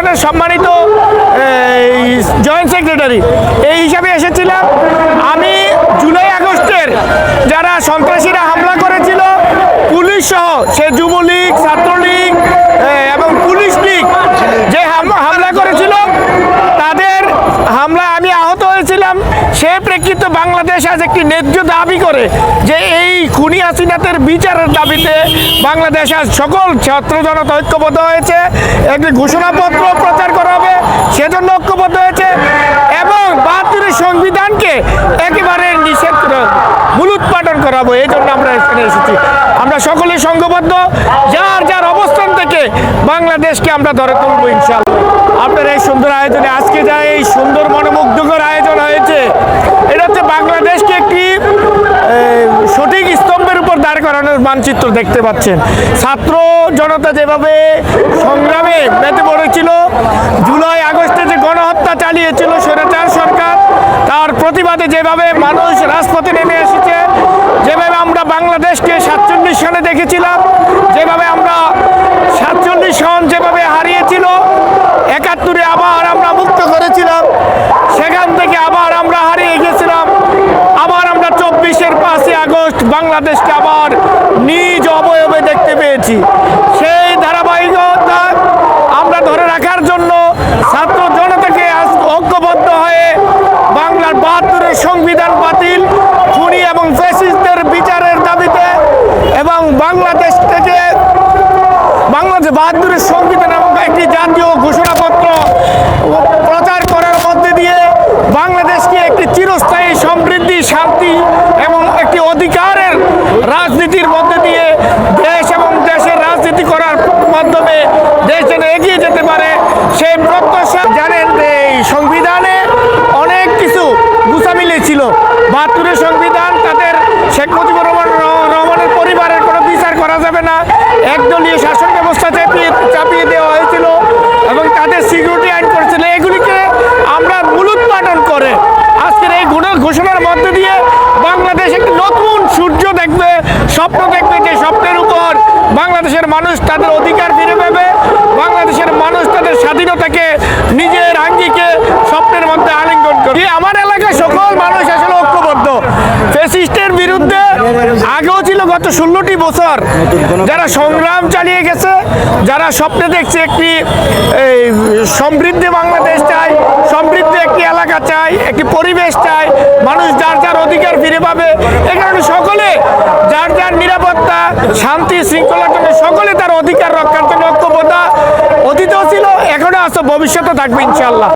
ফাউন্ডেশনের সম্মানিত joint secretary এই হিসাবে এসেছিলাম। আমি জুলাই আগস্টের যারা সন্ত্রাসীরা হামলা করেছিল, পুলিশ সহ সে সে প্রেক্ষিতে বাংলাদেশ আজ একটি ন্যায্য দাবি করে যে এই খুনি হাসিনাতের বিচারের দাবিতে বাংলাদেশ আজ সকল ছাত্র জনতা ঐক্যবদ্ধ হয়েছে। একটি ঘোষণাপত্র প্রচার করা হবে, সেজন্য ঐক্যবদ্ধ হয়েছে এবং বাহাত্তরের সংবিধানকে একেবারে নিষেধ করে মূলোৎপাটন করাবো এই জন্য আমরা এখানে এসেছি। আমরা সকলে সংঘবদ্ধ, যার যার অবস্থান থেকে বাংলাদেশকে আমরা ধরে তুলবো ইনশাল্লাহ আপনার এই সুন্দর আয়োজনে আজকে যা এই সুন্দর মনোমুগ্ধকর আয়োজন হয়েছে এটা হচ্ছে বাংলাদেশকে একটি এ, সঠিক স্তম্ভের উপর দাঁড় করানোর মানচিত্র দেখতে পাচ্ছেন। ছাত্র জনতা যেভাবে সংগ্রামে মেতে পড়েছিল, জুলাই আগস্টে যে গণহত্যা চালিয়েছিল স্বৈরাচার সরকার, তার প্রতিবাদে যেভাবে মানুষ রাজপথে নেমে এসেছে, যেভাবে আমরা বাংলাদেশকে সাতচল্লিশ সালে দেখেছিলাম, যেভাবে আমরা সাতচল্লিশ সন যেভাবে হারিয়েছিল একাত্তরে আবার আমরা মুক্ত করেছিলাম সেখান থেকে আবার আমরা হারিয়ে গেছিলাম আবার আমরা চব্বিশের পাঁচই আগস্ট বাংলাদেশকে আবার নিজ অবয়বে দেখতে পেয়েছি। সেই ধারাবাহিকতা আমরা ধরে রাখার জন্য ছাত্র জনতাকে আজ ঐক্যবদ্ধ হয়ে বাংলার বাহাত্তরের সংবিধান বাতিল, খুনি এবং ফ্যাসিস্টদের বিচারের দাবিতে এবং বাংলাদেশ থেকে বাংলাদেশ বাহাত্তরের সংবিধান এবং একটি জাতীয় ঘোষণাপত্র প্রচার করার মধ্যে দিয়ে বাংলাদেশকে একটি চিরস্থায়ী সমৃদ্ধি শান্তি এবং একটি অধিকারের রাজনীতির মধ্যে দিয়ে দেশ এবং দেশের রাজনীতি করার মাধ্যমে দেশ যেন এগিয়ে যেতে পারে, সেই প্রত্যাশা জানেন এই সংবিধানে অনেক কিছু গুছামিলে ছিল। বাহাত্তরের সংবিধান, তাদের শেখ মুজিবুর রহমান রহমানের পরিবারের কোনো বিচার করা যাবে না। একদলীয় শাসন ব্যবস্থা চাপিয়ে চাপিয়ে দেওয়া হয়েছিল এবং তাদের সিকিউরিটি আইন করেছিল। এগুলিকে আমরা মূলোৎপাটন করে আজকের এই ঘোষণার মধ্যে দিয়ে বাংলাদেশ একটি নতুন সূর্য দেখবে স্বপ্ন দেখবে যে স্বপ্নের উপর বাংলাদেশের মানুষ তাদের অধিকার ফিরে পাবে বাংলাদেশের মানুষ তাদের স্বাধীনতাকে নিজের আঙ্গিকে স্বপ্নের মধ্যে আলিঙ্গন করবে। আমার এলাকায় সকল মানুষ আসলে ঐক্যবদ্ধ। ফেসিস্টের বিরুদ্ধে আগেও ছিল গত ষোলোটি বছর যারা সংগ্রাম চালিয়ে গেছে যারা স্বপ্নে দেখছে একটি এই, সমৃদ্ধ বাংলাদেশ চাই সমৃদ্ধ একটি এলাকা চাই একটি পরিবেশ চাই মানুষ যার যার অধিকার ফিরে পাবে এ কারণে সকলে যার যার নিরাপত্তা শান্তি শৃঙ্খলার জন্য সকলে তার অধিকার রক্ষার জন্য ঐক্যবদ্ধ অতীতও ছিল, এখনও আছে, ভবিষ্যতে থাকবে ইনশাল্লাহ